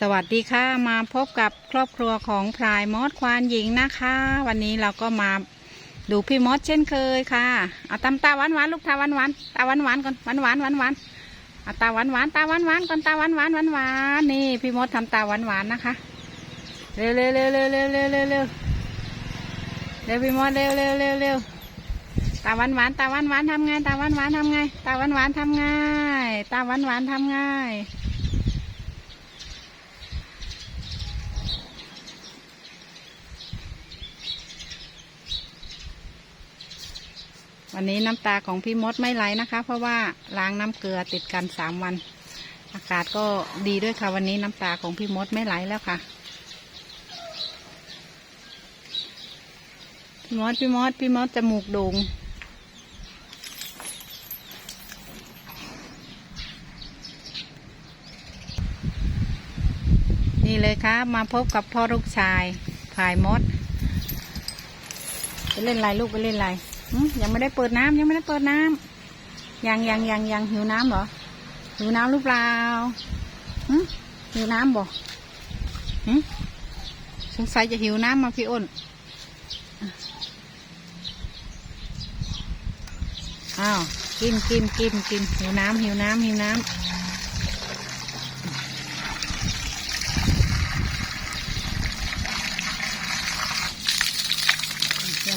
สวัสดีค่ะมาพบกับครอบครัวของพลายมอสควานหญิงนะคะ วันนี้เราก็มาดูพี่มอสเช่นเคยค่ะเอาตำตาหวานหวานลูกตาหวานหวานตาหวานหวานก่อนหวานหวานหวานหวานเอาตาหวานหวานตาหวานหวานก่อนตาหวานหวานหวานหวานนี่พี่มอสทำตาหวานหวานนะคะเร็วเร็วเร็วเร็วเร็วเร็วเร็วเร็วเร็วพี่มอสเร็วเร็วเร็วเร็วตาหวานหวานตาหวานหวานทำไงตาหวานหวานทำไงตาหวานหวานทำไงตาหวานหวานทำไง วันนี้น้ำตาของพี่มดไม่ไหลนะคะ เพราะว่าล้างน้ำเกลือติดกันสามวัน อากาศก็ดีด้วยค่ะ วันนี้น้ำตาของพี่มดไม่ไหลแล้วค่ะ พี่มดพี่มดพี่มดจมูกโด่งนี่เลยครับมาพบกับพ่อลูกชายพายมด ไปเล่นไรลูกไปเล่นไร ยังไม่ได้เปิดน้ำยังไม่ได้เปิดน้ำยังยังยังยังหิวน้ำเหรอหิวน้ำหรือเปล่าหิวน้ำบ่หึสงสัยจะหิวน้ำมาพี่อ้นอ้าวกินกินกินกินหิวน้ำหิวน้ำหิวน้ำ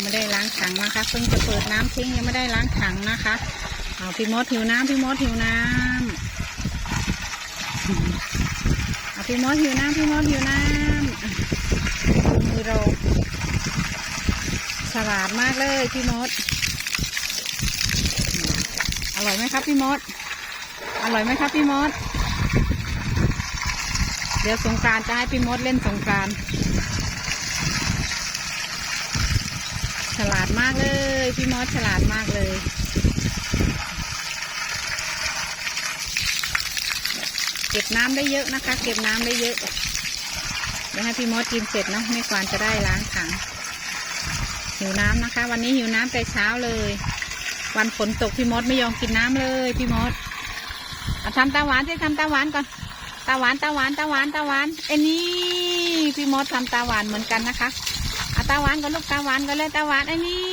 ไม่ได้ล้างถังนะคะเพิ่งจะเปิดน้ำทิ้งยังไม่ได้ล้างถังนะคะเอาพี่มดหิวน้ำพี่มดหิวน้ำเอาพี่มดหิวน้ำพี่มดหิวน้ำอะมือเราฉลาดมากเลยพี่มด อร่อยไหมครับพี่มด อร่อยไหมครับพี่มด เดี๋ยวสงการจะให้พี่มดเล่นสงการ ฉลาดมากเลย พี่มดฉลาดมากเลย เก็บน้ำได้เยอะนะคะ เก็บน้ำได้เยอะเดี๋ยวให้พี่มดกินเสร็จเนาะไม่ควรจะได้ล้างถังหิวน้ำนะคะ วันนี้หิวน้ำแต่เช้าเลย วันฝนตกพี่มดไม่ยอมกินน้ำเลย พี่มดเอาทำตาหวานสิทำตาหวานก่อนตาหวานตาหวานตาหวานตาหวานเอ็นี่พี่มดทำตาหวานเหมือนกันนะคะ ตาหวานก่อนลูกตาหวานก่อนเลยตาหวานไอ้นี่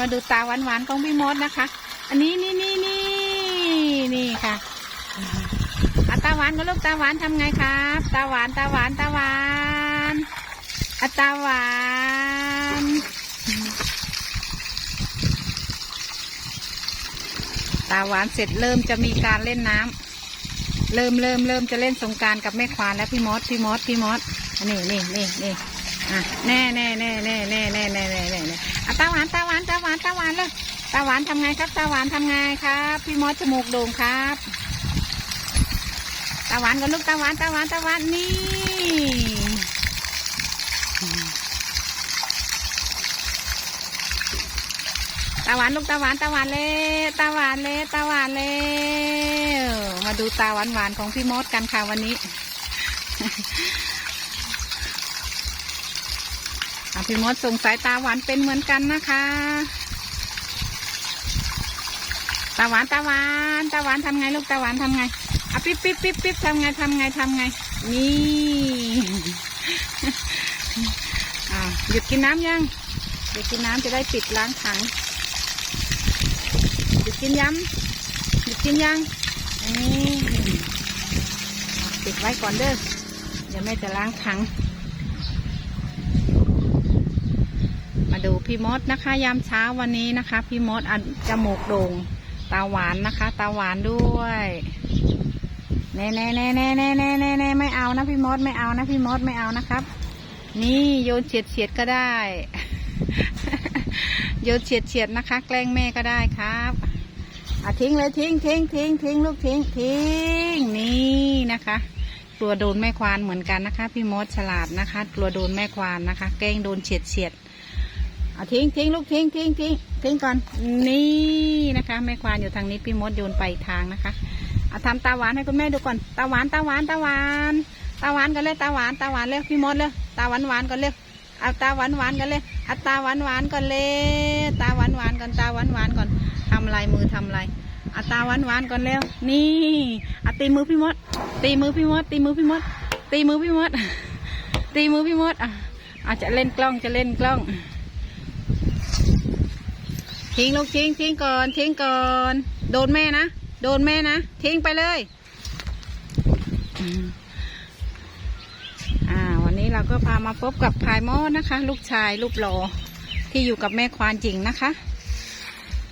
มาดูตาหวานหวานของพี่มดนะคะ อันนี้นี่นี่นี่นี่ค่ะอาตาหวานก่อนลูกตาหวานทำไงครับ ตาหวานตาหวานตาหวานอาตาหวานตาหวานเสร็จเริ่มจะมีการเล่นน้ำเริ่มเริ่มเริ่มจะเล่นสงการกับแม่ควานแล้วพี่มอสพี่มอสพี่มอสอันนี้นี่นี่นี่ อะแน่แน่แน่แน่แน่แน่แน่แน่แน่แน่อะตาหวานตาหวานตาหวานตาหวานเลยตาหวานทำไงครับ ตาหวานทำไงครับ พี่มอสจมูกโด่งครับ ตาหวานกับลูกตาหวานตาหวานตาหวานนี่ตาหวานลูกตาหวานตาหวานเลยตาหวานเลยตาหวานเลยมาดูตาหวานหวานของพี่มดกันค่ะวันนี้ พี่มดส่งสายตาหวานเป็นเหมือนกันนะคะ ตาหวานตาหวานตาหวานทำไงลูกตาหวานทำไงอะปิ๊บปิ๊บปิ๊บปิ๊บทำไงทำไงทำไง นี่อ่าหยุดกินน้ำยังหยุดกินน้ำจะได้ปิดล้างถังหยุดกินย้ำหยุดกินยังนี่ปิดไว้ก่อนเด้อเดี๋ยวแม่จะล้างถัง มา ดูพี่มดนะคะ ยามเช้าวันนี้นะคะ พี่มดอจมูกโด่งตาหวานนะคะ ตาหวานด้วยแน่แน่แน่แน่แน่แน่แน่แน่ไม่เอานะพี่มดไม่เอานะพี่มดไม่เอานะครับ นี่โยนเฉียดเฉียดก็ได้ โยนเฉียดเฉียดนะคะ แกล้งแม่ก็ได้ครับอะทิ้งเลยทิ้งทิ้งทิ้งทิ้งลูกทิ้งทิ้งนี่นะคะกลัวโดนแม่ควานเหมือนกันนะคะ พี่มดฉลาดนะคะ กลัวโดนแม่ควานนะคะ แกล้งโดนเฉียดเฉียด เอาทิ้งทิ้งลูกทิ้งทิ้งทิ้งทิ้งก่อนนี่นะคะแม่ควานอยู่ทางนี้พี่มดโยนไปทางนะคะเอาทำตาหวานให้คุณแม่ดูก่อนตาหวานตาหวานตาหวานตาหวานกันเลยตาหวานตาหวานเลยพี่มดเลยตาหวานหวานกันเลยเอาตาหวานหวานกันเลยเอาตาหวานหวานก่อนเลยตาหวานหวานก่อนตาหวานหวานก่อนทำลายมือทำลายเอาตาหวานหวานก่อนเร็วนี่เอาตีมือพี่มด ตีมือพี่มด ตีมือพี่มด ตีมือพี่มด ตีมือพี่มดอะอาจจะเล่นกล้องจะเล่นกล้อง ทิ้งลูกทิ้งทิ้งก่อน ทิ้งก่อน โดนแม่นะ โดนแม่นะ ทิ้งไปเลยอ่า วันนี้เราก็พามาพบกับพายมอดนะคะ ลูกชายรูปหล่อที่อยู่กับแม่ควานจริงนะคะ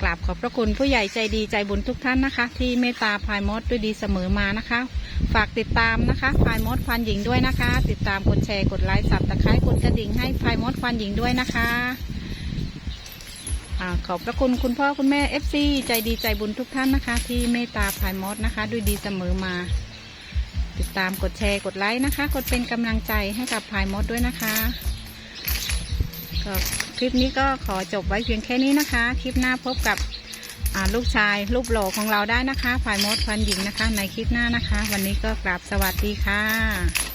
กราบขอบพระคุณผู้ใหญ่ใจดีใจบุญทุกท่านนะคะ ที่เมตตาพายมดด้วยดีเสมอมานะคะ ฝากติดตามนะคะพายมดควานหญิงด้วยนะคะ ติดตามกดแชร์กดไลค์สับตะไคร้กดกระดิ่งให้พายมดควานหญิงด้วยนะคะ ขอบพระคุณคุณพ่อคุณแม่เอฟซีใจดีใจบุญทุกท่านนะคะ ที่เมตตาพายมดนะคะด้วยดีเสมอมา ติดตามกดแชร์กดไลค์นะคะ กดเป็นกำลังใจให้กับพายมดด้วยนะคะก็คลิปนี้ก็ขอจบไว้เพียงแค่นี้นะคะ คลิปหน้าพบกับลูกชายรูปหล่อของเราได้นะคะฝ่ายมดพันหญิงนะคะ ในคลิปหน้านะคะ วันนี้ก็กราบสวัสดีค่ะ